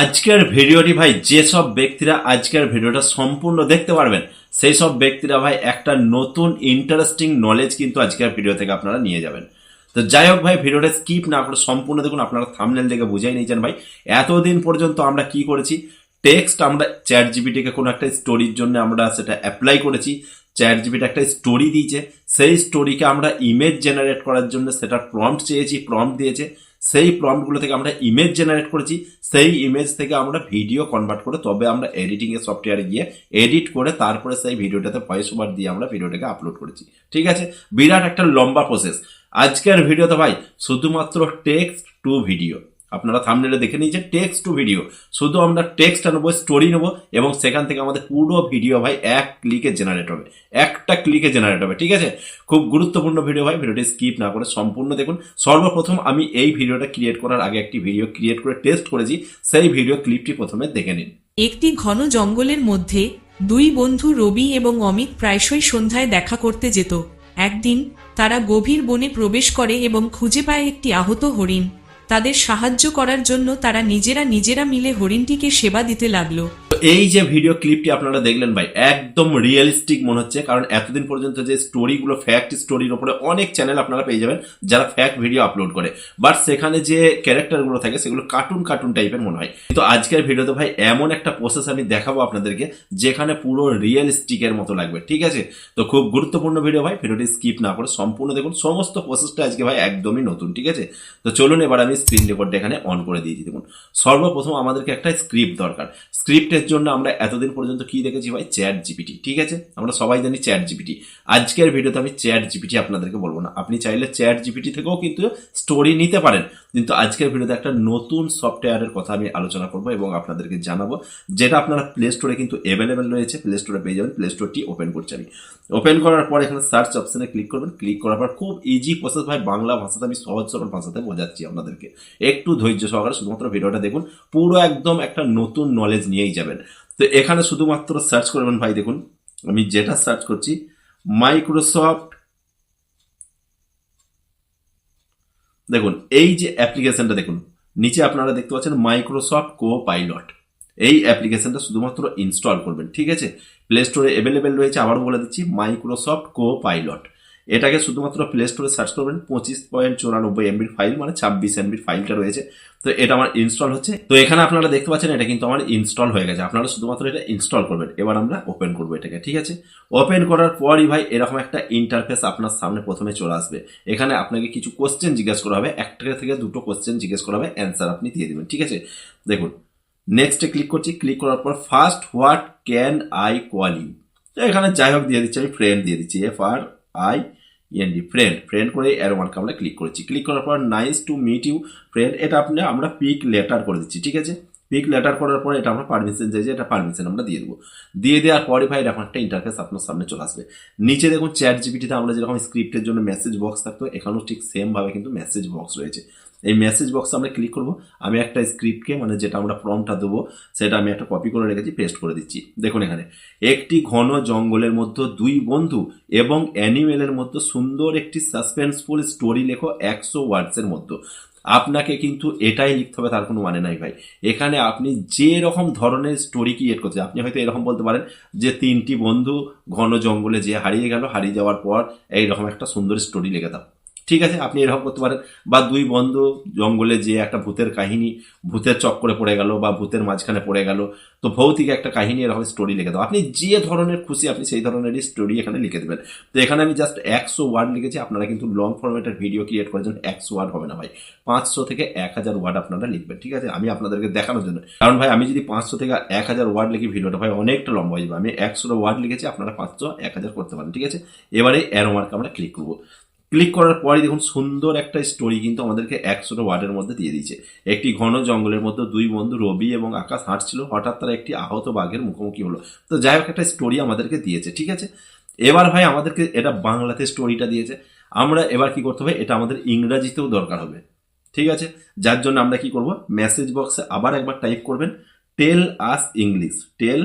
আজকের ভিডিওটি ভাই, যেসব ব্যক্তিরা আজকের ভিডিওটা সম্পূর্ণ দেখতে পারবেন সেই সব ব্যক্তিরা ভাই একটা নতুন ইন্টারেস্টিং নলেজ কিন্তু আজকের ভিডিও থেকে আপনারা নিয়ে যাবেন। তো যাই হোক ভাই, ভিডিওটা স্কিপ না করে সম্পূর্ণ দেখুন, আপনারা থামনেল দেখে বুঝাই নিয়েছেন ভাই, এতদিন পর্যন্ত আমরা কি করেছি? টেক্সট আমরা চ্যাট জিবিটিকে কোনো একটা স্টোরির জন্য আমরা সেটা অ্যাপ্লাই করেছি চ্যাট জিবিটা একটা স্টোরি দিয়েছে, সেই স্টোরিকে আমরা ইমেজ জেনারেট করার জন্য সেটা প্রম্পট চেয়েছি প্রম্পট দিয়েছে সেই প্রম্পটগুলো থেকে আমরা ইমেজ জেনারেট করেছি, সেই ইমেজ থেকে আমরা ভিডিও কনভার্ট করে তবে আমরা এডিটিং এর সফটওয়্যারে গিয়ে এডিট করে তারপরে সেই ভিডিওটাতে ভয়েস ওভার দিয়ে আমরা ভিডিওটাকে আপলোড করেছি। ঠিক আছে? বিরাট একটা লম্বা প্রসেস আজকের ভিডিওতে ভাই, শুধুমাত্র টেক্সট টু ভিডিও আপনারা থামনেলে দেখে নিয়েছেন টেক্সট টু ভিডিও শুধু আমরা টেক্সট নেব স্টোরি নেব এবং সেখান থেকে আমাদের পুরো ভিডিও ভাই এক ক্লিকে জেনারেট হবে। একটা ক্লিকে জেনারেট হবে, ঠিক আছে? খুব গুরুত্বপূর্ণ ভিডিও ভাই ভিডিওটি স্কিপ না করে সম্পূর্ণ দেখুন। সর্বপ্রথম আমি এই ভিডিওটা ক্রিয়েট করার আগে একটি ভিডিও ক্রিয়েট করে টেস্ট করেছি, সেই ভিডিও ক্লিপটি প্রথমে দেখে নিন। একটি ঘন জঙ্গলের মধ্যে দুই বন্ধু রবি এবং অমিত প্রায়শই সন্ধ্যায় দেখা করতে যেত। একদিন তারা গভীর বনে প্রবেশ করে এবং খুঁজে পায় একটি আহত হরিণ। তাদের সাহায্য করার জন্য তারা নিজেরা নিজেরা মিলে হরিণটিকে সেবা দিতে লাগল। এই যে ভিডিও ক্লিপটি আপনারা দেখলেন ভাই, একদম রিয়েলিস্টিক মনে হচ্ছে, কারণ এতদিন পর্যন্ত যে স্টোরিগুলো ফ্যাক্ট স্টোরির উপরে অনেক চ্যানেল আপনারা পেয়ে যাবেন যারা ফ্যাক্ট ভিডিও আপলোড করে। বাট সেখানে যে ক্যারেক্টারগুলো থাকে, সেগুলো কার্টুন কার্টুন টাইপের মনে হয়। কিন্তু আজকের ভিডিওতে ভাই, এমন একটা প্রসেস আমি দেখাবো আপনাদেরকে, যেখানে পুরো রিয়েলিস্টিকের মতো লাগবে, ঠিক আছে? তো খুব গুরুত্বপূর্ণ ভিডিও ভাই ভিডিওটি স্কিপ না করে সম্পূর্ণ দেখুন, সমস্ত প্রসেসটা আজকে ভাই একদমই নতুন, ঠিক আছে? তো চলুন, এবার আমি স্ক্রিন রেকর্ডটা এখানে অন করে দিয়েছি, দেখুন। সর্বপ্রথম আমাদেরকে একটা স্ক্রিপ্ট দরকার। স্ক্রিপ্টের জন্য আমরা এতদিন পর্যন্ত কি দেখেছি ভাই? চ্যাট জিপিটি ঠিক আছে? আমরা সবাই জানি চ্যাট জিপিটি আজকের ভিডিওতে আমি চ্যাট জিপিটি আপনাদেরকে বলব না। আপনি চাইলে চ্যাট জিপিটি থেকেও কিন্তু স্টোরি নিতে পারেন। কিন্তু আজকের ভিডিওতে একটা নতুন সফটওয়্যারের কথা আমি আলোচনা করব এবং আপনাদেরকে জানাব, যেটা আপনারা প্লে স্টোরে কিন্তু অ্যাভেলেবেল রয়েছে। প্লে স্টোরে পেয়ে যাবেন। প্লে স্টোরটি ওপেন করছি আমি। ওপেন করার পর এখানে সার্চ অপশনে ক্লিক করবেন। ক্লিক করার পর খুব ইজি প্রসেস ভাই। বাংলা ভাষাতে আমি সহজ সরল ভাষাতে বোঝাচ্ছি আপনাদেরকে। একটু ধৈর্য সহকারে শুধুমাত্র ভিডিওটা দেখুন, পুরো একদম একটা নতুন নলেজ নিয়েই যাবেন। তো এখানে শুধুমাত্র সার্চ করবেন ভাই, দেখুন, আমি যেটা সার্চ করছি মাইক্রোসফট দেখুন, এই যে অ্যাপ্লিকেশনটা দেখুন, নিচে আপনারা দেখতে পাচ্ছেন মাইক্রোসফট কো পাইলট এই অ্যাপ্লিকেশনটা শুধুমাত্র ইনস্টল করবেন, ঠিক আছে? প্লে স্টোরে অ্যাভেলেবেল রয়েছে, আবারও বলে দিচ্ছি মাইক্রোসফট কো পাইলট এটাকে শুধুমাত্র প্লে স্টোরে সার্চ করবেন, পঁচিশ পয়েন্ট চুরানব্বই এমবির ফাইল মানে ছাব্বিশ এমবির ফাইলটা রয়েছে। তো এটা আমার ইনস্টল হচ্ছে। তো এখানে আপনারা দেখতে পাচ্ছেন, এটা কিন্তু আমার ইনস্টল হয়ে গেছে। আপনারা শুধুমাত্র এটা ইনস্টল করবেন। এবার আমরা ওপেন করব এটাকে, ঠিক আছে? ওপেন করার পরই ভাই এরকম একটা ইন্টারফেস আপনার সামনে প্রথমে চলে আসবে। এখানে আপনাকে কিছু কোশ্চেন জিজ্ঞেস করা হবে, একটা থেকে দুটো কোশ্চেন জিজ্ঞেস করা হবে অ্যান্সার আপনি দিয়ে দেবেন, ঠিক আছে? দেখুন নেক্সটে ক্লিক করছি ক্লিক করার পর first what can I you এখানে যাই হোক, দিয়ে দিচ্ছি, আমি ফ্রেন্ড দিয়ে দিচ্ছি F R I E N D friend friend করে অ্যারো মার্কে আমরা ক্লিক করেছি। ক্লিক করার পর nice to meet you friend এটা আপনি, আমরা পিক লেটার করে দিচ্ছি, ঠিক আছে? পিক লেটার করার পর এটা আমরা পারমিশন চাইছি এটা পারমিশন আমরা দিয়ে দেবো। দিয়ে দেওয়ার পরে ভাই এরকম একটা ইন্টারফেস আপনার সামনে চলে আসবে। নিচে দেখুন চ্যাট জিপিটিতে আমরা যেরকম স্ক্রিপ্টের জন্য মেসেজ বক্স থাকতো, এখানেও ঠিক সেমভাবে কিন্তু মেসেজ বক্স রয়েছে। এই মেসেজ বক্সে আমরা ক্লিক করব। আমি একটা স্ক্রিপ্টকে মানে যেটা আমরা ফর্মটা দেবো, সেটা আমি একটা কপি করে রেখেছি পেস্ট করে দিচ্ছি। দেখুন এখানে, একটি ঘন জঙ্গলের মধ্যে দুই বন্ধু এবং অ্যানিমেলের মধ্যে সুন্দর একটি সাসপেন্সফুল স্টোরি লেখো একশো ওয়ার্ডসের মধ্যে। আপনাকে কিন্তু এটাই লিখতে হবে, তার কোনো মানে নাই ভাই। এখানে আপনি যে রকম ধরনের স্টোরি ক্রিয়েট করছে আপনি হয়তো এরকম বলতে পারেন যে তিনটি বন্ধু ঘন জঙ্গলে যে হারিয়ে গেল, হারিয়ে যাওয়ার পর এইরকম একটা সুন্দর স্টোরি লিখে দাও। ঠিক আছে, আপনি এরকম করতে পারেন। বা দুই বন্ধু জঙ্গলে যে একটা ভূতের কাহিনী, ভূতের চক্করে পড়ে গেল বা ভূতের মাঝখানে পড়ে গেল, তো ভৌতিক একটা কাহিনী এরকম স্টোরি লিখে দাও। আপনি যে ধরনের খুশি, আপনি সেই ধরনেরই স্টোরি এখানে লিখে দেবেন। তো এখানে আমি জাস্ট একশো ওয়ার্ড লিখেছি, আপনারা কিন্তু লং ফরম্যাটের ভিডিও ক্রিয়েট করার জন্য একশো ওয়ার্ড হবে না ভাই। পাঁচশো থেকে এক হাজার ওয়ার্ড আপনারা লিখবেন, ঠিক আছে? আমি আপনাদেরকে দেখানোর জন্য। কারণ ভাই, আমি যদি পাঁচশো থেকে এক হাজার ওয়ার্ড লিখি, ভিডিওটা ভাই অনেকটা লম্বা হয়ে যাবে। আমি একশো ওয়ার্ড লিখেছি, আপনারা পাঁচশো, এক হাজার করতে পারেন, ঠিক আছে? এবারে অ্যারো মার্ক আমরা ক্লিক করব। ক্লিক করার পরই দেখুন সুন্দর একটা স্টোরি কিন্তু আমাদেরকে একশোটা ওয়ার্ডের মধ্যে দিয়ে দিয়েছে। একটি ঘন জঙ্গলের মধ্যে দুই বন্ধু রবি এবং আকাশ হাঁটছিল, হঠাৎ তারা একটি আহত বাঘের মুখোমুখি হলো। তো যাই হোক, একটা স্টোরি আমাদেরকে দিয়েছে, ঠিক আছে? এবার ভাই আমাদেরকে এটা বাংলাতে স্টোরিটা দিয়েছে। আমরা এবার কি করতে হবে, এটা আমাদের ইংরাজিতেও দরকার হবে, ঠিক আছে? যার জন্য আমরা কি করব মেসেজ বক্সে আবার একবার টাইপ করবেন tell us English tell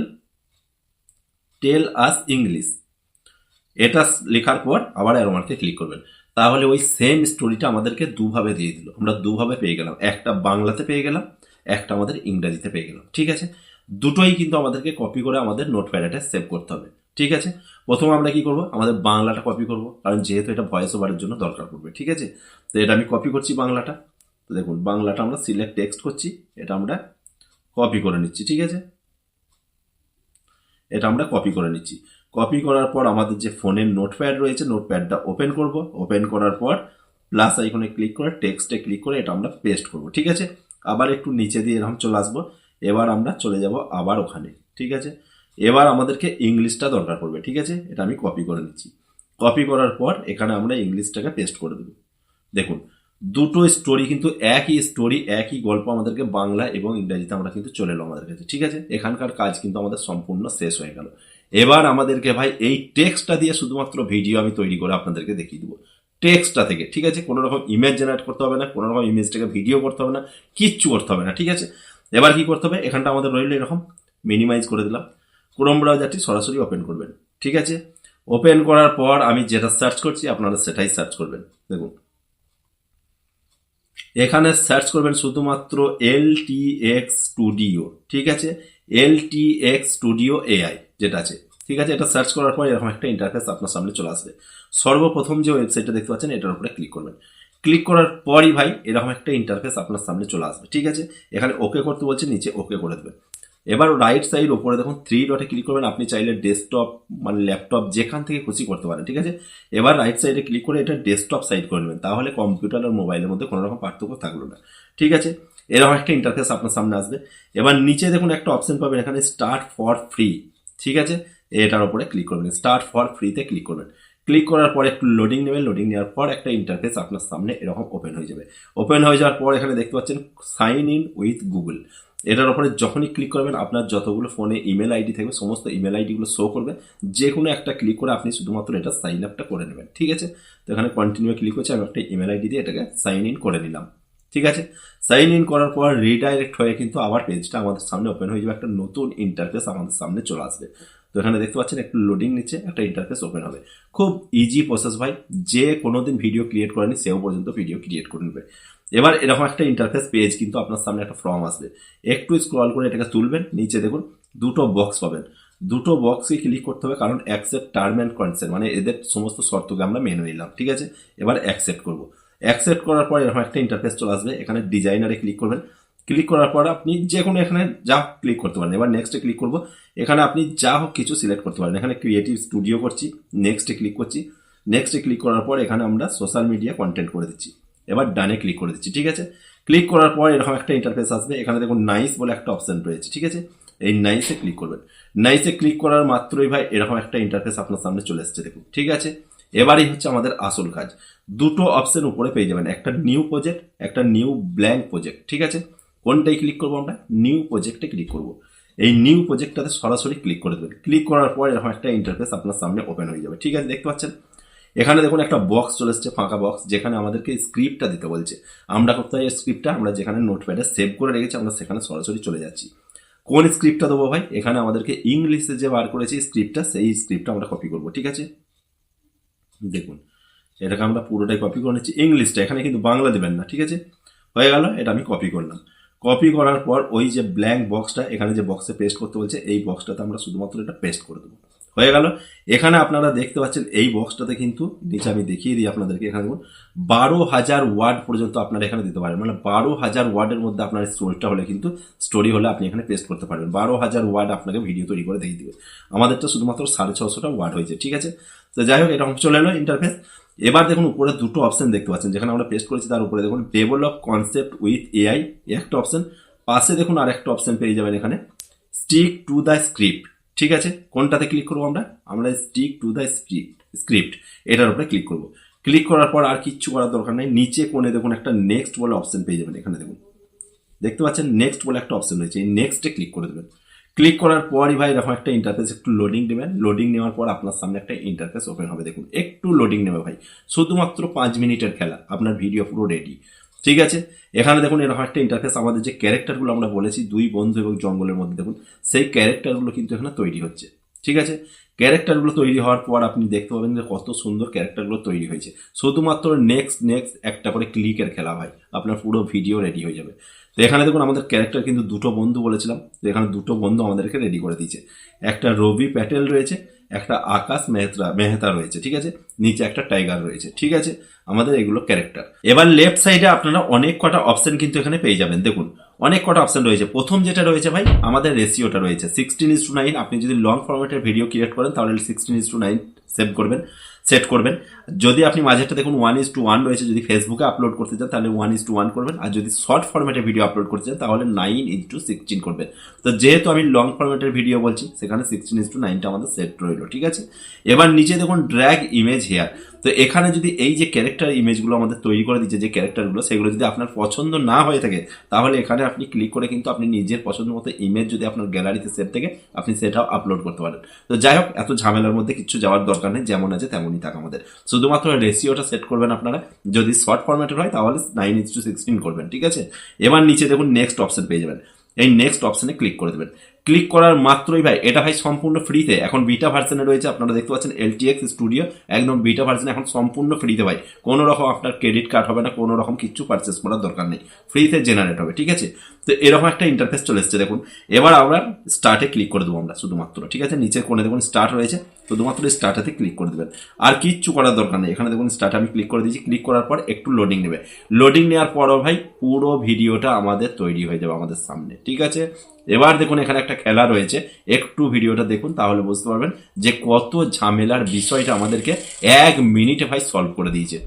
tell us English এটা লেখার পর আবার অ্যারোমার্কে ক্লিক করবেন। তাহলে ওই সেম স্টোরিটা আমাদেরকে দুভাবে দিয়ে দিল। আমরা দুভাবে পেয়ে গেলাম। একটা বাংলাতে পেয়ে গেলাম, একটা আমাদের ইংরাজিতে পেয়ে গেলাম। ঠিক আছে? দুটোই কিন্তু আমাদেরকে কপি করে আমাদের নোট নোটপ্যাডে সেভ করতে হবে। ঠিক আছে? প্রথমে আমরা কি করব? আমাদের বাংলাটা কপি করব। কারণ যেহেতু এটা ভয়েস ওভারের জন্য দরকার পড়বে। ঠিক আছে? তো এটা আমি কপি করছি বাংলাটা। তো দেখুন, বাংলাটা আমরা সিলেক্ট টেক্সট করছি। এটা আমরা কপি করে নিচ্ছি। ঠিক আছে? এটা আমরা কপি করে নিচ্ছি। কপি করার পর আমাদের যে ফোনের নোটপ্যাড রয়েছে নোটপ্যাডটা ওপেন করব। ওপেন করার পর প্লাস আইকনে ক্লিক করে টেক্সটে ক্লিক করে এটা আমরা পেস্ট করব, ঠিক আছে? আবার একটু নিচে দিয়ে এরকম চলে আসব। এবার আমরা চলে যাব আবার ওখানে, ঠিক আছে? এবার আমাদেরকে ইংলিশটা দরকার পড়বে, ঠিক আছে? এটা আমি কপি করে নিচ্ছি। কপি করার পর এখানে আমরা ইংলিশটাকে পেস্ট করে দেবো। দেখুন, দুটো স্টোরি কিন্তু একই স্টোরি একই গল্প আমাদেরকে বাংলা এবং ইংরাজিতে আমরা কিন্তু চলে এলো আমাদের কাছে, ঠিক আছে? এখানকার কাজ কিন্তু আমাদের সম্পূর্ণ শেষ হয়ে গেল। এবার আমাদেরকে ভাই এই টেক্সটটা দিয়ে শুধুমাত্র ভিডিও আমি তৈরি করে আপনাদেরকে দেখিয়ে দেবো। টেক্সটটা থেকে, ঠিক আছে? কোনো রকম ইমেজ জেনারেট করতে হবে না, কোনো রকম ইমেজটাকে ভিডিও করতে হবে না, কিচ্ছু করতে হবে না, ঠিক আছে? এবার কি করতে হবে? এখানটা আমাদের রইল এরকম মিনিমাইজ করে দিলাম। ক্রোম ব্রাউজারটি সরাসরি ওপেন করবেন, ঠিক আছে? ওপেন করার পর আমি যেটা সার্চ করছি, আপনারা সেটাই সার্চ করবেন, দেখুন। এখানে সার্চ করবেন শুধুমাত্র এল টি এক্স স্টুডিও ঠিক আছে? L T X studio AI যেটা আছে। ঠিক আছে, এটা সার্চ করার পর এরকম একটা ইন্টারফেস আপনার সামনে চলে আসবে। সর্বপ্রথম যে ওয়েবসাইটটা দেখতে পাচ্ছেন, এটার উপরে ক্লিক করবেন। ক্লিক করার পরই ভাই এরকম একটা ইন্টারফেস আপনার সামনে চলে আসবে। ঠিক আছে, এখানে ওকে করতে বলছে, নিচে ওকে করে দেবেন। এবার রাইট সাইড ওপরে দেখুন থ্রি ডটে ক্লিক করবেন। আপনি চাইলে ডেস্কটপ মানে ল্যাপটপ যেখান থেকে খুশি করতে পারেন। ঠিক আছে, এবার রাইট সাইডে ক্লিক করে এটা ডেস্কটপ সাইড করে নেবেন। তাহলে কম্পিউটার আর মোবাইলের মধ্যে কোনো রকম পার্থক্য থাকল না। ঠিক আছে এরকম একটা ইন্টারফেস আপনার সামনে আসবে। এবার নিচে দেখুন একটা অপশন পাবেন, এখানে স্টার্ট ফর ফ্রি ঠিক আছে? এটার উপরে ক্লিক করবেন। স্টার্ট ফর ফ্রিতে ক্লিক করবেন। ক্লিক করার পর একটু লোডিং নেবেন। লোডিং নেওয়ার পর একটা ইন্টারফেস আপনার সামনে এরকম ওপেন হয়ে যাবে। ওপেন হয়ে যাওয়ার পর এখানে দেখতে পাচ্ছেন সাইন ইন উইথ গুগল এটার উপরে যখনই ক্লিক করবেন, আপনার যতগুলো ফোনে ইমেল আইডি থাকবে, সমস্ত ইমেল আইডিগুলো শো করবে। যে কোনো একটা ক্লিক করে আপনি শুধুমাত্র এটা সাইন আপটা করে নেবেন, ঠিক আছে? তো এখানে কন্টিনিউ ক্লিক করছে আমি একটা ইমেল আইডি দিয়ে এটাকে সাইন ইন করে নিলাম। ঠিক আছে? সাইন ইন করার পর রিডাইরেক্ট হয়ে কিন্তু আবার পেজটা আমাদের সামনে ওপেন হয়ে যাবে। একটা নতুন ইন্টারফেস আমাদের সামনে চলে আসবে। তো এখানে দেখতে পাচ্ছেন একটু লোডিং নিচ্ছে, একটা ইন্টারফেস ওপেন হবে। খুব ইজি প্রসেস ভাই। যে কোনোদিন ভিডিও ক্রিয়েট করেনি, সেও পর্যন্ত ভিডিও ক্রিয়েট করে নেবে। এবার এরকম একটা ইন্টারফেস পেজ কিন্তু আপনার সামনে একটা ফর্ম আসবে। একটু স্ক্রল করে এটাকে তুলবেন, নিচে দেখুন, দুটো বক্স পাবেন। দুটো বক্সে ক্লিক করতে হবে, কারণ অ্যাকসেপ্ট টার্ম অ্যান্ড কন্ডিশন মানে এদের সমস্ত শর্তকে আমরা মেনে নিলাম। ঠিক আছে? এবার অ্যাকসেপ্ট করব। অ্যাকসেপ্ট করার পর এরকম একটা ইন্টারফেস চলে আসবে। এখানে ডিজাইনারে ক্লিক করবেন। ক্লিক করার পর আপনি যে কোনো এখানে যা ক্লিক করতে পারেন। এবার নেক্সটে ক্লিক করব। এখানে আপনি যা হোক কিছু সিলেক্ট করতে পারেন। এখানে ক্রিয়েটিভ স্টুডিও করছি নেক্সটে ক্লিক করছি। নেক্সটে ক্লিক করার পর এখানে আমরা সোশ্যাল মিডিয়া কন্টেন্ট করে দিচ্ছি। এবার ডানে ক্লিক করে দিচ্ছি, ঠিক আছে? ক্লিক করার পর এরকম একটা ইন্টারফেস আসবে। এখানে দেখুন নাইস বলে একটা অপশন রয়েছে, ঠিক আছে? এই নাইসে ক্লিক করবেন। নাইসে ক্লিক করার মাত্রই ভাই এরকম একটা ইন্টারফেস আপনার সামনে চলে এসছে, দেখুন, ঠিক আছে? এবারই হচ্ছে আমাদের আসল কাজ। দুটো অপশন উপরে পেয়ে যাবেন। একটা নিউ প্রজেক্ট একটা নিউ ব্ল্যাঙ্ক প্রজেক্ট ঠিক আছে? কোনটাই ক্লিক করব আমরা? নিউ প্রজেক্টে ক্লিক করব। এই নিউ প্রজেক্টটাতে সরাসরি ক্লিক করে দেবেন। ক্লিক করার পর এরকম একটা ইন্টারফেস আপনার সামনে ওপেন হয়ে যাবে। ঠিক আছে? দেখতে পাচ্ছেন? এখানে দেখুন একটা বক্স চলে এসছে, ফাঁকা বক্স যেখানে আমাদেরকে স্ক্রিপ্টটা দিতে বলছে। আমরা হয় স্ক্রিপ্টটা আমরা যেখানে নোটপ্যাডে সেভ করে রেখেছি, আমরা সেখানে সরাসরি চলে যাচ্ছি। কোন স্ক্রিপ্টটা দেবো ভাই? এখানে আমাদেরকে ইংলিশে যে বার করেছি স্ক্রিপ্টটা সেই স্ক্রিপ্টটা আমরা কপি করব, ঠিক আছে? দেখুন, এটাকে আমরা পুরোটাই কপি করে নিচ্ছি। ইংলিশটা, এখানে কিন্তু বাংলা দেবেন না, ঠিক আছে? হয়ে গেল, এটা আমি কপি করলাম। কপি করার পর ওই যে ব্ল্যাঙ্ক বক্সটা এখানে যে বক্সে পেস্ট করতে বলছে, এই বক্সটাতে আমরা শুধুমাত্র এটা পেস্ট করে দেবো। হয়ে গেল, এখানে আপনারা দেখতে পাচ্ছেন, এই বক্সটাতে কিন্তু, নিচে আমি দেখিয়ে দিই আপনাদেরকে, এখানে দেখুন, বারো হাজার ওয়ার্ড পর্যন্ত আপনারা এখানে দিতে পারেন। মানে বারো হাজার ওয়ার্ডের মধ্যে আপনার স্টোরিটা হলে কিন্তু স্টোরি হলে আপনি এখানে পেস্ট করতে পারবেন। বারো হাজার ওয়ার্ড আপনাকে ভিডিও তৈরি করে দেখিয়ে দিবে। আমাদেরটা শুধুমাত্র সাড়ে ছশোটা ওয়ার্ড হয়েছে, ঠিক আছে? তো যাই হোক এরকম চলে এলো ইন্টারফেস এবার দেখুন উপরে দুটো অপশন দেখতে পাচ্ছেন। যেখানে আমরা পেস্ট করেছি, তার উপরে দেখুন ডেভেলপ কনসেপ্ট উইথ এআই একটা অপশন পাশে দেখুন আর একটা অপশন পেয়ে যাবেন এখানে। স্টিক টু দ্য স্ক্রিপ্ট ঠিক আছে? কোনটাতে ক্লিক করব আমরা? আমরা stick to the script script এটার উপরে ক্লিক করব। ক্লিক করার পর আর কিচ্ছু করার দরকার নেই। নিচে কোণে দেখুন একটা নেক্সট বলে অপশন পেয়ে যাবেন এখানে দেখুন। দেখতে পাচ্ছেন নেক্সট বলে একটা অপশন রয়েছে। এই নেক্সটে ক্লিক করে দেবেন। ক্লিক করার পরই ভাই এরকম একটা ইন্টারফেস একটু লোডিং নেবেন। লোডিং নেওয়ার পর আপনার সামনে একটা ইন্টারফেস ওপেন হবে। দেখুন, একটু লোডিং নেবে ভাই। শুধুমাত্র পাঁচ মিনিটের খেলা। আপনার ভিডিও পুরো রেডি ঠিক আছে? এখানে দেখুন এরকম একটা ইন্টারফেস আমাদের যে ক্যারেক্টারগুলো আমরা বলেছি, দুই বন্ধু এবং জঙ্গলের মধ্যে, দেখুন, সেই ক্যারেক্টারগুলো কিন্তু এখানে তৈরি হচ্ছে। ঠিক আছে? ক্যারেক্টারগুলো তৈরি হওয়ার পর আপনি দেখতে পাবেন যে কত সুন্দর ক্যারেক্টারগুলো তৈরি হয়েছে। শুধুমাত্র নেক্সট নেক্সট একটা করে ক্লিকের খেলা ভাই। আপনার পুরো ভিডিও রেডি হয়ে যাবে। তো এখানে দেখুন আমাদের ক্যারেক্টার কিন্তু দুটো বন্ধু বলেছিলাম, তো এখানে দুটো বন্ধু আমাদেরকে রেডি করে দিয়েছে। একটা রবি প্যাটেল রয়েছে, একটা আকাশ মেহতা মেহতা রয়েছে, ঠিক আছে? নিচে একটা টাইগার রয়েছে, ঠিক আছে? আমাদের এগুলো ক্যারেক্টার এবার লেফট সাইডে আপনারা অনেক কটা অপশন কিন্তু এখানে পেয়ে যাবেন। দেখুন, অনেক কটা অপশন রয়েছে। প্রথম যেটা রয়েছে ভাই, আমাদের রেশিওটা রয়েছে। সিক্সটিন ইস টু নাইন আপনি যদি লং ফরম্যাটের ভিডিও ক্রিয়েট করেন, তাহলে sixteen is to nine save করবেন। সেট করবেন। যদি আপনি মাঝেরটা দেখুন ওয়ান ইস টু ওয়ান রয়েছে, যদি ফেসবুকে আপলোড করতে চান, তাহলে ওয়ান ইস টু ওয়ান করবেন। আর যদি শর্ট ফর্মেটে ভিডিও আপলোড করতে চান, তাহলে নাইন ইস টু সিক্সটিন করবেন। তো যেহেতু আমি লং ফর্মেটের ভিডিও বলছি, সেখানে সিক্সটিন ইস টু নাইনটা আমাদের সেট রইল, ঠিক আছে? এবার নিচে দেখুন ড্র্যাগ ইমেজ হেয়ার তো এখানে যদি এই যে ক্যারেক্টার ইমেজগুলো আমাদের তৈরি করে দিচ্ছে, যে ক্যারেক্টারগুলো সেগুলো যদি আপনার পছন্দ না হয়ে থাকে, তাহলে এখানে আপনি ক্লিক করে কিন্তু আপনি নিজের পছন্দ মতো ইমেজ যদি আপনার গ্যালারিতে সেভ থেকে, আপনি সেটাও আপলোড করতে পারেন। তো যাই হোক, এত ঝামেলার মধ্যে কিছু যাওয়ার দরকার নেই, যেমন আছে তেমনই থাক আমাদের। শুধুমাত্র রেশিওটা সেট করবেন আপনারা, যদি শর্ট ফরম্যাটের হয়, তাহলে নাইন ইস টু সিক্সটিন করবেন, ঠিক আছে? এবার নিচে দেখুন নেক্সট অপশন পেয়ে যাবেন। এই নেক্সট অপশনে ক্লিক করে দেবেন। ক্লিক করার মাত্রই ভাই, এটা ভাই সম্পূর্ণ ফ্রিতে। এখন বিটা ভার্সনে রয়েছে, আপনারা দেখতে পাচ্ছেন এলটিএক্স স্টুডিও একদম বিটা ভার্সনে এখন সম্পূর্ণ ফ্রিতে ভাই। কোনো রকম আপনার ক্রেডিট কার্ড হবে না, কোনো রকম কিছু পারচেস করার দরকার নেই। ফ্রিতে জেনারেট হবে, ঠিক আছে? তো এরকম একটা ইন্টারফেস চলে এসছে। দেখুন, এবার আমরা স্টার্টে ক্লিক করে দেবো আমরা শুধুমাত্র, ঠিক আছে? নিচের কোণে দেখুন স্টার্ট রয়েছে, শুধুমাত্র স্টার্টাতে ক্লিক করে দেবেন। আর কিচ্ছু করার দরকার নেই। এখানে দেখুন স্টার্ট আমি ক্লিক করে দিয়েছি। ক্লিক করার পর একটু লোডিং নেবে। লোডিং নেওয়ার পরও ভাই, পুরো ভিডিওটা আমাদের তৈরি হয়ে যাবে আমাদের সামনে, ঠিক আছে? এবার দেখুন এখানে একটা খেলা রয়েছে। একটু ভিডিওটা দেখুন, তাহলে বুঝতে পারবেন যে কত ঝামেলার বিষয়টা আমাদেরকে এক মিনিটে ভাই সলভ করে দিয়েছে।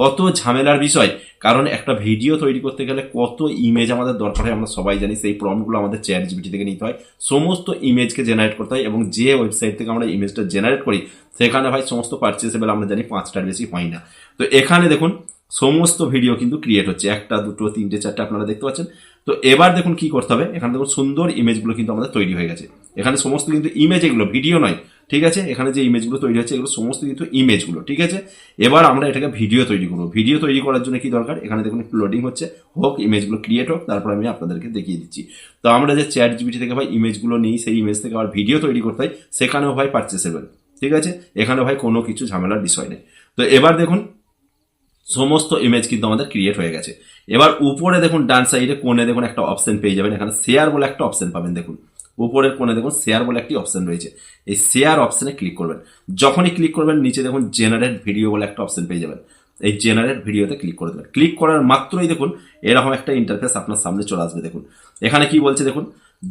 কত ঝামেলার বিষয়। কারণ একটা ভিডিও তৈরি করতে গেলে কত ইমেজ আমাদের দরকার হয়, আমরা সবাই জানি সেই প্রমগুলো আমাদের চ্যাট জিবিটি থেকে নিতে হয়। সমস্ত ইমেজকে জেনারেট করতে হয় এবং যে ওয়েবসাইট থেকে আমরা ইমেজটা জেনারেট করি, সেখানে ভাই সমস্ত পারচেসেবল আমরা জানি পাঁচটার বেশি হয় না। তো এখানে দেখুন, সমস্ত ভিডিও কিন্তু ক্রিয়েট হচ্ছে। একটা, দুটো, তিনটে, চারটে আপনারা দেখতে পাচ্ছেন। তো এবার দেখুন কি করতে হবে, এখানে দেখুন সুন্দর ইমেজগুলো কিন্তু আমাদের তৈরি হয়ে গেছে। এখানে সমস্ত কিন্তু ইমেজ এগুলো ভিডিও নয়, ঠিক আছে? এখানে যে ইমেজগুলো তৈরি হচ্ছে, এগুলো সমস্ত কিন্তু ইমেজগুলো ঠিক আছে? এবার আমরা এটাকে ভিডিও তৈরি করব। ভিডিও তৈরি করার জন্য কি দরকার? এখানে দেখুন একটু লোডিং হচ্ছে। হোক ইমেজগুলো ক্রিয়েট হোক, তারপর আমি আপনাদেরকে দেখিয়ে দিচ্ছি। তো আমরা যে চ্যাট জিবিটি থেকে ভাই ইমেজগুলো নিই, সেই ইমেজ থেকে আবার ভিডিও তৈরি করতে হয়, সেখানেও ভাই পারচেসেবল ঠিক আছে? এখানে ভাই কোনো কিছু ঝামেলার বিষয় নেই। তো এবার দেখুন, সমস্ত ইমেজ কিন্তু আমাদের ক্রিয়েট হয়ে গেছে। এবার উপরে দেখুন, ডান সাইডে কোণে দেখুন একটা অপশন পেয়ে যাবেন। এখানে শেয়ার বলে একটা অপশন পাবেন, দেখুন। উপরের কোণে দেখুন শেয়ার বলে একটি অপশন রয়েছে। এই শেয়ার অপশনে ক্লিক করবেন। যখনই ক্লিক করবেন, নিচে দেখুন জেনারেট ভিডিও বলে একটা অপশন পেয়ে যাবেন। এই জেনারেট ভিডিওতে ক্লিক করে দেবেন। ক্লিক করার মাত্রই দেখুন, এরকম একটা ইন্টারফেস আপনার সামনে চলে আসবে। দেখুন, এখানে কি বলছে দেখুন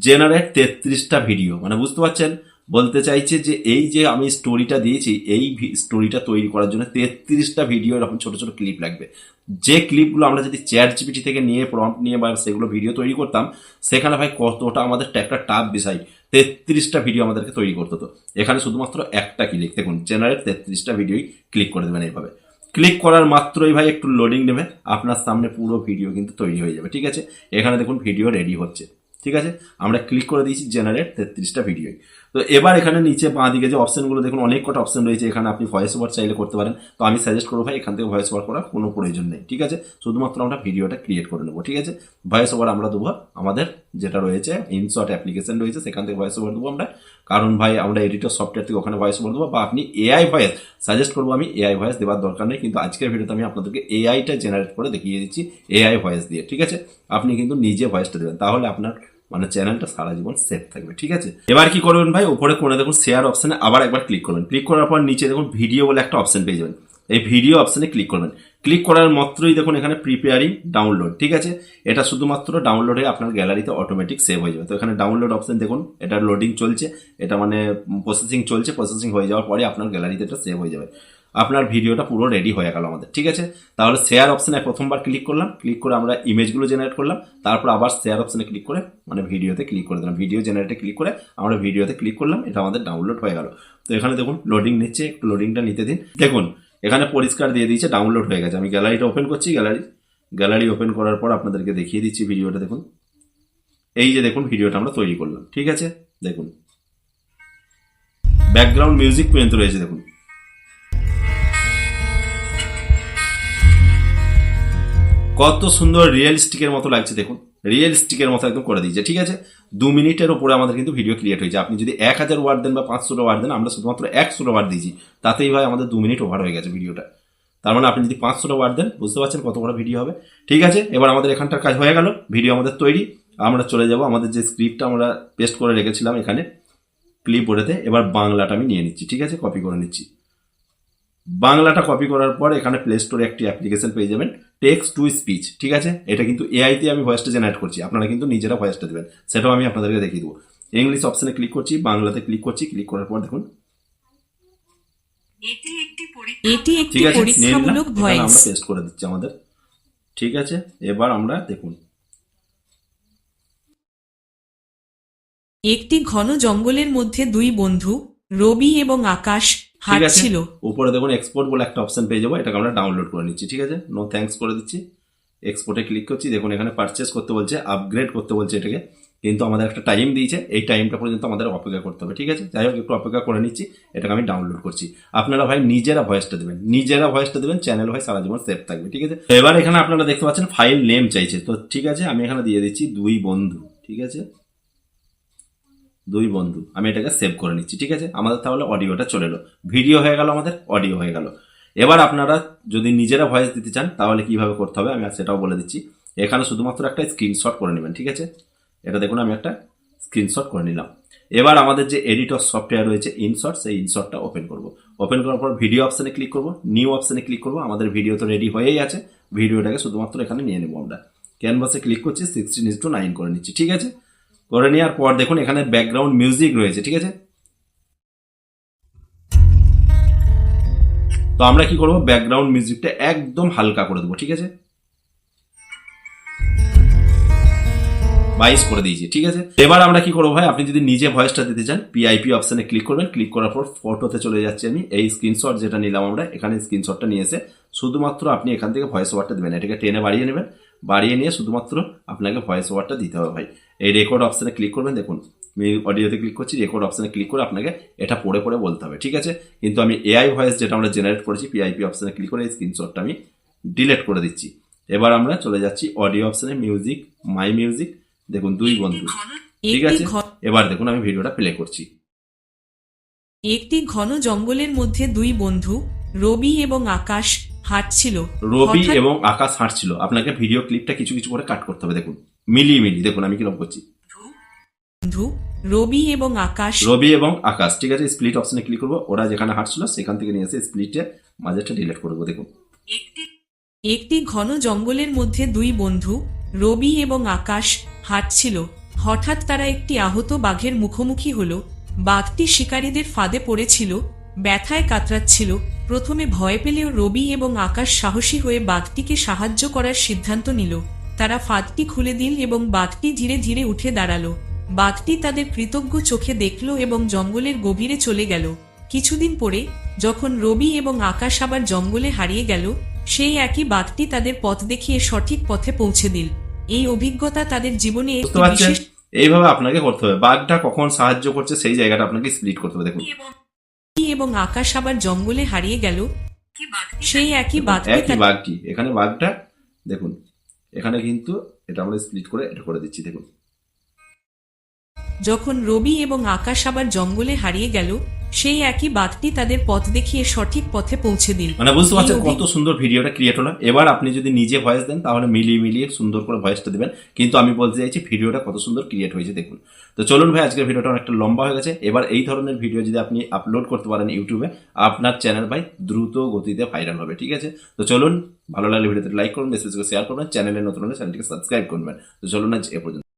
জেনারেট তেত্রিশটা ভিডিও মানে বুঝতে পারছেন? বলতে চাইছে যে এই যে আমি স্টোরিটা দিয়েছি, এই স্টোরিটা তৈরি করার জন্য তেত্রিশটা ভিডিও এরকম ছোট ছোট ক্লিপ লাগবে। যে ক্লিপগুলো আমরা যদি চ্যাট জিপিটি থেকে নিয়ে প্রম্পট নিয়ে বা সেগুলো ভিডিও তৈরি করতাম, সেখানে ভাই কতটা আমাদের একটা টাফ বিষয় তেত্রিশটা ভিডিও আমাদেরকে তৈরি করতে হতো। এখানে শুধুমাত্র একটা ক্লিক দেখুন জেনারেট তেত্রিশটা ভিডিওই ক্লিক করে দেবেন এইভাবে। ক্লিক করার মাত্রই ভাই একটু লোডিং নেবে, আপনার সামনে পুরো ভিডিও কিন্তু তৈরি হয়ে যাবে, ঠিক আছে? এখানে দেখুন ভিডিও রেডি হচ্ছে। ঠিক আছে? আমরা ক্লিক করে দিয়েছি জেনারেট তেত্রিশটা ভিডিও তো এবার এখানে নিচে বাঁ দিকে যে অপশনগুলো দেখুন অনেক কটা অপশন রয়েছে। এখানে আপনি ভয়েস ওভার চাইলে করতে পারেন। তো আমি সাজেস্ট করব ভাই, এখান থেকে ভয়েস ওভার করার কোনো প্রয়োজন নেই। ঠিক আছে? শুধুমাত্র আমরা ভিডিওটা ক্রিয়েট করে নেব। ঠিক আছে? ভয়েস ওভার আমরা দেবো আমাদের যেটা রয়েছে ইনশর্ট অ্যাপ্লিকেশন রয়েছে, সেখান থেকে ভয়েস ওভার দেবো আমরা। কারণ ভাই, আমরা এডিটর সফটওয়্যার থেকে ওখানে ভয়েস ওভার দেবো, বা আপনি এআই ভয়েস সাজেস্ট করব আমি এআই ভয়েস দেওয়ার দরকার নেই, কিন্তু আজকের ভিডিওতে আমি আপনাদেরকে এআইটা জেনারেট করে দেখিয়ে দিচ্ছি এআই ভয়েস দিয়ে, ঠিক আছে? আপনি কিন্তু নিজে ভয়েসটা দেবেন, তাহলে আপনার মানে চ্যানেলটা সারা জীবন সেফ থাকবে, ঠিক আছে? এবার কি করবেন ভাই, উপরে কোণে দেখুন শেয়ার অপশানে আবার একবার ক্লিক করবেন। ক্লিক করার পর নিচে দেখুন ভিডিও বলে একটা অপশান পেয়ে যাবেন। এই ভিডিও অপশানে ক্লিক করবেন। ক্লিক করার মাত্রই দেখুন এখানে প্রিপেয়ারিং ডাউনলোড ঠিক আছে? এটা শুধুমাত্র ডাউনলোড হয়ে আপনার গ্যালারিতে অটোমেটিক সেভ হয়ে যাবে। তো এখানে ডাউনলোড অপশন দেখুন, এটা লোডিং চলছে, এটা মানে প্রসেসিং চলছে প্রসেসিং হয়ে যাওয়ার পরে আপনার গ্যালারিতে এটা সেভ হয়ে যাবে। আপনার ভিডিওটা পুরো রেডি হয়ে গেল আমাদের, ঠিক আছে? তাহলে শেয়ার অপশনে প্রথমবার ক্লিক করলাম ক্লিক করে আমরা ইমেজগুলো জেনারেট করলাম, তারপর আবার শেয়ার অপশনে ক্লিক করে মানে ভিডিওতে ক্লিক করে দিলাম। ভিডিও জেনারেটে ক্লিক করে আমরা ভিডিওতে ক্লিক করলাম, এটা আমাদের ডাউনলোড হয়ে গেল। তো এখানে দেখুন লোডিং নিচ্ছে, একটু লোডিংটা নিতে দিন। দেখুন এখানে পরিষ্কার দিয়ে দিয়েছে ডাউনলোড হয়ে গেছে। আমি গ্যালারিটা ওপেন করছি গ্যালারি গ্যালারি ওপেন করার পর আপনাদেরকে দেখিয়ে দিচ্ছি ভিডিওটা, দেখুন। এই যে দেখুন, ভিডিওটা আমরা তৈরি করলাম, ঠিক আছে? দেখুন। ব্যাকগ্রাউন্ড মিউজিক পর্যন্ত রয়েছে, দেখুন। কত সুন্দর রিয়েলিস্টিকের মতো লাগছে, দেখুন। রিয়েলিস্টিকের মতো একদম করে দিয়েছে, ঠিক আছে? দু মিনিটের ওপরে আমাদের কিন্তু ভিডিও ক্রিয়েট হয়েছে। আপনি যদি এক হাজার ওয়ার্ড দেন বা পাঁচশো ওয়ার্ড দেন, আমরা শুধুমাত্র একশো ওয়ার্ড দিয়েছি। তাতেই ভাই আমাদের দু মিনিট ওভার হয়ে গেছে ভিডিওটা তার মানে আপনি যদি পাঁচশোটা ওয়ার্ড দেন, বুঝতে পারছেন কত বড় ভিডিও হবে। ঠিক আছে, এবার আমাদের এখানটার কাজ হয়ে গেল। ভিডিও আমাদের তৈরি। আমরা চলে যাব, আমাদের যে স্ক্রিপ্টটা আমরা পেস্ট করে রেখেছিলাম এখানে ক্লিপ বোর্ডেতে এবার বাংলাটা আমি নিয়ে নিচ্ছি। ঠিক আছে কপি করে নিচ্ছি। বাংলাটা কপি করার পর এখানে প্লে স্টোরে একটি অ্যাপ্লিকেশন পেয়ে যাবেন। টেক্সট টু স্পিচ ঠিক আছে? এটা কিন্তু এআই তে আমি ভয়েসটা জেনারেট করছি। আপনারা কিন্তু নিজেরা ভয়েসটা দেবেন। সেটাও আমি আপনাদেরকে দেখিয়ে দেবো। ইংলিশ অপশনে ক্লিক করছি বাংলাতে ক্লিক করছি ক্লিক করার পর দেখুন। এটি একটি ঠিক আছে পরীক্ষামূলক ভয়েস আমরা পেস্ট করে দিচ্ছি আমাদের। ঠিক আছে এবার আমরা দেখুন। একটি ঘন জঙ্গলের মধ্যে দুই বন্ধু রবি এবং আকাশ ঠিক আছে? উপরে দেখুন এক্সপোর্ট বলে একটা অপশন পেয়ে যাব এটাকে আমরা ডাউনলোড করে নিচ্ছি ঠিক আছে? নো থ্যাঙ্কস করে দিচ্ছি। এক্সপোর্টে ক্লিক করছি দেখুন এখানে পারচেস করতে বলছে আপগ্রেড করতে বলছে এটাকে। কিন্তু আমাদের একটা টাইম দিয়েছে এই টাইমটা পর্যন্ত আমাদের অপেক্ষা করতে হবে ঠিক আছে? যাই হোক একটু অপেক্ষা করে নিচ্ছি এটাকে আমি ডাউনলোড করছি। আপনারা ভাই নিজেরা ভয়েসটা দেবেন নিজেরা ভয়েসটা দেবেন চ্যানেল ভাই সারা জীবন সেভ থাকবে ঠিক আছে? এবার এখানে আপনারা দেখতে পাচ্ছেন ফাইল নেম চাইছে তো ঠিক আছে আমি এখানে দিয়ে দিচ্ছি দুই বন্ধু ঠিক আছে? দুই বন্ধু। আমি এটাকে সেভ করে নিচ্ছি, ঠিক আছে? আমাদের তাহলে অডিওটা চলে এলো। ভিডিও হয়ে গেল আমাদের, অডিও হয়ে গেল। এবার আপনারা যদি নিজেরা ভয়েস দিতে চান, তাহলে কীভাবে করতে হবে? আমি সেটাও বলে দিচ্ছি। এখানে শুধুমাত্র একটা স্ক্রিনশট করে নেবেন, ঠিক আছে? এটা দেখুন, আমি একটা স্ক্রিনশট করে নিলাম। এবার আমাদের যে এডিটর সফটওয়্যার রয়েছে ইনশট সেই ইনশটটা ওপেন করব। ওপেন করার পর ভিডিও অপশানে ক্লিক করব নিউ অপশানে ক্লিক করব। আমাদের ভিডিও তো রেডি হয়েই আছে। ভিডিওটাকে শুধুমাত্র এখানে নিয়ে নেব আমরা। ক্যানভাসে ক্লিক করছি সিক্সটিন ইস টু নাইন করে নিচ্ছি, ঠিক আছে? করে নেওয়ার পর দেখুন এখানে ব্যাকগ্রাউন্ড মিউজিক রয়েছে, ঠিক আছে? তো আমরা কি করব? ব্যাকগ্রাউন্ড মিউজিকটা একদম হালকা করে দেবো, ঠিক আছে? বাইশ করে দিয়েছি, ঠিক আছে? এবার আমরা কি করব ভাই? আপনি যদি নিজে ভয়েসটা দিতে চান পিআইপি অপশানে ক্লিক করবেন ক্লিক করার পর ফটোতে চলে যাচ্ছি আমি। এই স্ক্রিনশট যেটা নিলাম আমরা, এখানে স্ক্রিনশটটা নিয়ে এসে শুধুমাত্র আপনি এখান থেকে ভয়েস ওভারটা দেবেন, এটাকে টেনে বাড়িয়ে নেবেন। বাড়িয়ে নিয়ে শুধুমাত্র আপনাকে ভয়েস ওভারটা দিতে হবে ভাই। এই রেকর্ড অপশনে ক্লিক করবেন দেখুন আমি অডিওতে ক্লিক করছি রেকর্ড অপশনে ক্লিক করে আপনাকে এটা পড়ে পড়ে বলতে হবে ঠিক আছে? কিন্তু আমি এআই ভয়েস যেটা আমরা জেনারেট করেছি পিআইপি অপশনে ক্লিক করে এই স্ক্রিনশটটা আমি ডিলিট করে দিচ্ছি। এবার আমরা চলে যাচ্ছি অডিও অপশনে মিউজিক মাই মিউজিক দেখুন দুই বন্ধু ঠিক আছে? এবার দেখুন আমি ভিডিওটা প্লে করছি। একটি ঘন জঙ্গলের মধ্যে দুই বন্ধু রবি এবং আকাশ হাঁটছিল। রবি এবং আকাশ হাঁটছিল। আপনাকে ভিডিও ক্লিপটা কিছু কিছু করে কাট করতে হবে দেখুন। মিলিয়ে মিলিয়ে দেখুন আমি কীরকম করছি। রবি এবং আকাশ। রবি এবং আকাশ ঠিক আছে? স্প্লিট অপশনে ক্লিক করব। ওরা যেখানে হাঁটছিল সেখান থেকে নিয়ে এসে স্প্লিটে ডিলিট করব দেখুন। একটি ঘন জঙ্গলের মধ্যে দুই বন্ধু রবি এবং আকাশ হাঁটছিল। হঠাৎ তারা একটি আহত বাঘের মুখোমুখি হল। বাঘটি শিকারীদের ফাঁদে পড়েছিল ব্যথায় কাতরাচ্ছিল। প্রথমে ভয় পেলেও রবি এবং আকাশ সাহসী হয়ে বাঘটিকে সাহায্য করার সিদ্ধান্ত নিল। তারা ফাঁদটি খুলে দিল এবং বাঘটি ধীরে ধীরে উঠে দাঁড়াল। বাঘটি তাদের কৃতজ্ঞ চোখে দেখল এবং জঙ্গলের গভীরে চলে গেল। কিছুদিন পরে যখন রবি এবং আকাশ আবার জঙ্গলে হারিয়ে গেল সেই একই বাঘটি তাদের পথ দেখিয়ে সঠিক পথে পৌঁছে দিল। এই অভিজ্ঞতা তাদের জীবনে বুঝতে একটি বিশেষ এইভাবে আপনাকে করতে হবে। বাঘটা কখন সাহায্য করছে সেই জায়গাটা আপনাকে স্প্লিট করতে হবে দেখুন। এবং? আকাশ আবার জঙ্গলে হারিয়ে গেল। সেই একই বাঘটি বাঘটি। এখানে বাঘটা দেখুন এখানে কিন্তু এটা আমরা স্প্লিট করে এটা করে দিচ্ছি, দেখুন। যখন রবি এবং আকাশ আবার জঙ্গলে হারিয়ে গেল সেই একই বাঘটি তাদের পথ দেখিয়ে সঠিক পথে পৌঁছে দিল মানে বুঝতে পারছেন কত সুন্দর ভিডিওটা ক্রিয়েট হলো। এবার আপনি যদি নিজে ভয়েস দেন তাহলে মিলিয়ে মিলিয়ে সুন্দর করে ভয়েসটা দিবেন। কিন্তু আমি বলতে চাইছি ভিডিওটা কত সুন্দর ক্রিয়েট হয়েছে দেখুন। তো চলুন ভাই আজকের ভিডিওটা অনেকটা লম্বা হয়ে গেছে। এবার এই ধরনের ভিডিও যদি আপনি আপলোড করতে পারেন ইউটিউবে আপনার চ্যানেল ভাই দ্রুত গতিতে ভাইরাল হবে ঠিক আছে? তো চলুন ভালো লাগলে ভিডিওতে লাইক করুন বেশি করে শেয়ার করবেন চ্যানেলে নতুন হলে চ্যানেলটিকে সাবস্ক্রাইব করবেন। তো চলুন আজ এ পর্যন্ত।